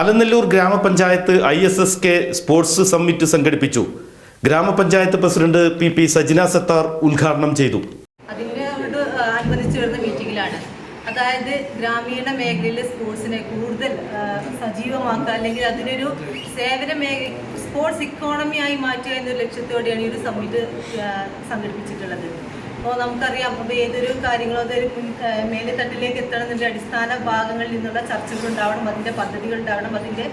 Alanallur grama panchayat I S S K sports summit സംഘടിപ്പിച്ചു. Grama panchayat president P P Sajina Sathar ഉദ്ഘാടനം ചെയ്തു. വരുന്ന മീറ്റിംഗിലാണ് അതായത് ഗ്രാമീണ മേഖലയിലെ സ്പോർട്സിനെ കൂടുതൽ സജീവമാക്കുക അല്ലെങ്കിൽ അതിനൊരു സേവന മേഖല സ്പോർട്സ് ഇക്കോണമിയായി മാറ്റുക എന്നൊരു ലക്ഷ്യത്തോടെയാണ് ഈ ഒരു സമ്മിറ്റ് സംഘടിപ്പിച്ചിട്ടുള്ളത്. അപ്പോൾ നമുക്കറിയാം അപ്പോൾ ഏതൊരു കാര്യങ്ങളോ അതൊരു മേലെ തട്ടിലേക്ക് എത്തണമെന്നതിന്റെ അടിസ്ഥാന ഭാഗങ്ങളിൽ നിന്നുള്ള ചർച്ചകൾ ഉണ്ടാവണം അതിന്റെ പദ്ധതികൾ ഉണ്ടാവണം അതിന്റെ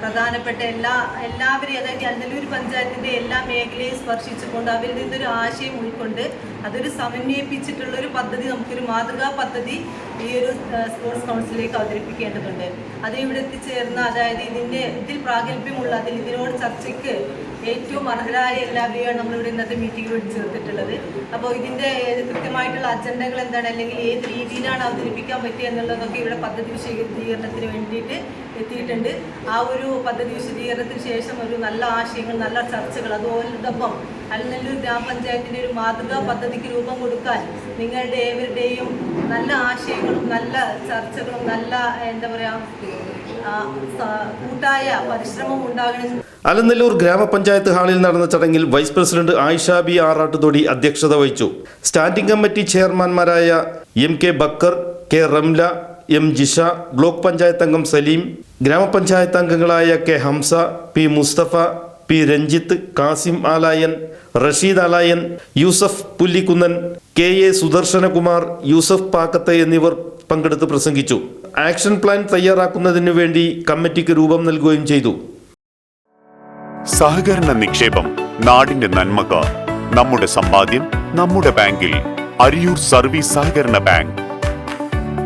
പ്രധാനപ്പെട്ട എല്ലാ എല്ലാവരെയും അതായത് അന്നല്ലൂർ പഞ്ചായത്തിന്റെ എല്ലാ മേഖലയും സ്പർശിച്ചുകൊണ്ട് അവരിൽ നിന്നൊരു ആശയം ഉൾക്കൊണ്ട് അതൊരു സമന്വയിപ്പിച്ചിട്ടുള്ള ഒരു പദ്ധതി നമുക്കൊരു മാതൃകാ പദ്ധതി ഈ ഒരു സ്പോർട്സ് കൗൺസിലേക്ക് അവതരിപ്പിക്കേണ്ടതുണ്ട്. അത് ഇവിടെ എത്തിച്ചേർന്ന അതായത് ഇതിന്റെ ഇതിൽ പ്രാഗൽഭ്യമുള്ള അതിൽ ഇതിനോട് ചർച്ചയ്ക്ക് ഏറ്റവും അർഹരായ എല്ലാവരെയാണ് നമ്മളിവിടെ ഇന്നത്തെ മീറ്റിംഗിൽ വിളിച്ചു ചേർത്തിട്ടുള്ളത് അപ്പോൾ ഇതിന്റെ കൃത്യമായിട്ടുള്ള അജണ്ടകൾ എന്താണ്? അല്ലെങ്കിൽ ഏത് രീതിയിലാണ് അവതരിപ്പിക്കാൻ പറ്റുക എന്നുള്ളതൊക്കെ ഇവിടെ പദ്ധതി വിശദീകരണത്തിന് വേണ്ടിയിട്ട് എത്തിയിട്ടുണ്ട്. ആ ഒരു പദ്ധതി വിശദീകരണത്തിന് ശേഷം ഒരു നല്ല ആശയങ്ങൾ നല്ല ചർച്ചകൾ അതോടൊപ്പം അല്ലെങ്കിൽ ഗ്രാമപഞ്ചായത്തിന്റെ ഒരു മാതൃകാ പദ്ധതിക്ക് രൂപം കൊടുക്കാൻ നിങ്ങളുടെ ഏവരുടെയും നല്ല ആശയങ്ങളും നല്ല ചർച്ചകളും നല്ല എന്താ പറയുക കൂട്ടായ പരിശ്രമം ഉണ്ടാകണം. അലനല്ലൂർ ഗ്രാമപഞ്ചായത്ത് ഹാളിൽ നടന്ന ചടങ്ങിൽ vice president Ayisha B Arattuthodi അധ്യക്ഷത വഹിച്ചു. Standing committee ചെയർമാൻമാരായ M K Bakkar K Ramla M Jisha block panchayat അംഗം സലീം ഗ്രാമപഞ്ചായത്ത് അംഗങ്ങളായ K Hamsa P Musthafa P Ranjith Kasim Alayan Rasheed Alayan Yusuf Pullikkunnan K A Sudarsanakumar Yusuf പാക്കത്തെ എന്നിവർ പങ്കെടുത്ത് പ്രസംഗിച്ചു. Action plan തയ്യാറാക്കുന്നതിനു വേണ്ടി കമ്മിറ്റിക്ക് രൂപം നൽകുകയും ചെയ്തു. സഹകരണ നിക്ഷേപം നാടിന്റെ നന്മക്ക് നമ്മുടെ സമ്പാദ്യം നമ്മുടെ ബാങ്കിൽ അരിയൂർ സർവീസ് സഹകരണ ബാങ്ക്.